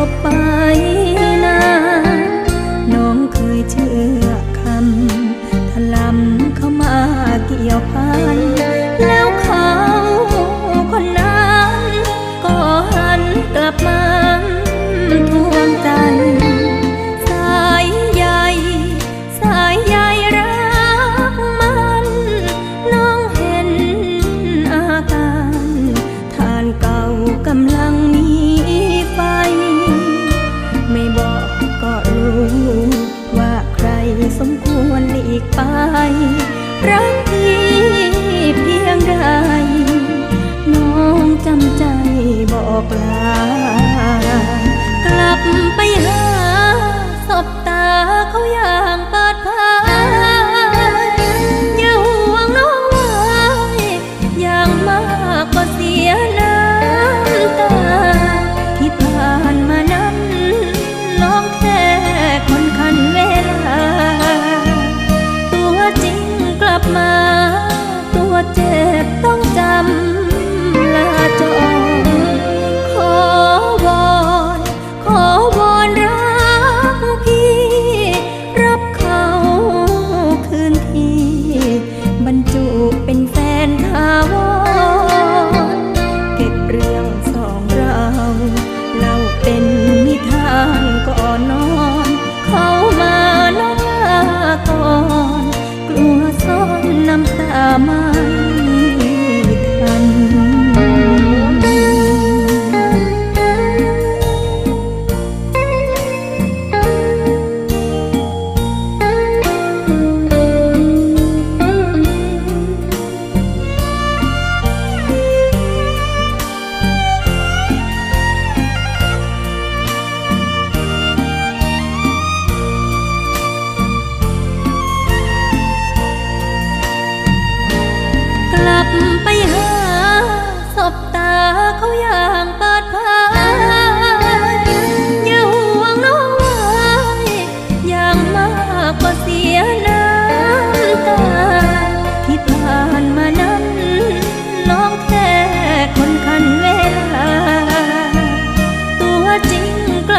Bao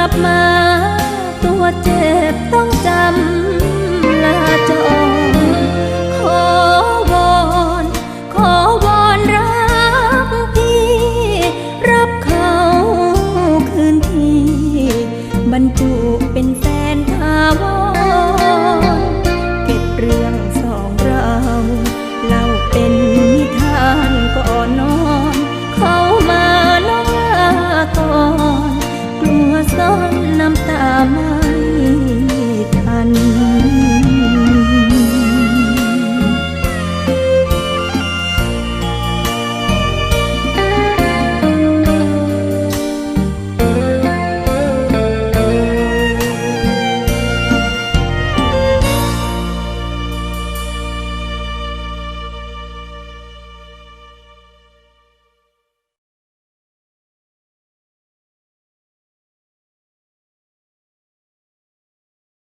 ลับมาตัวเจ็บต้องจำลาจองขอวอนขอวอนรับพี่รับเขาคืนที่บรรจุเป็นแ mana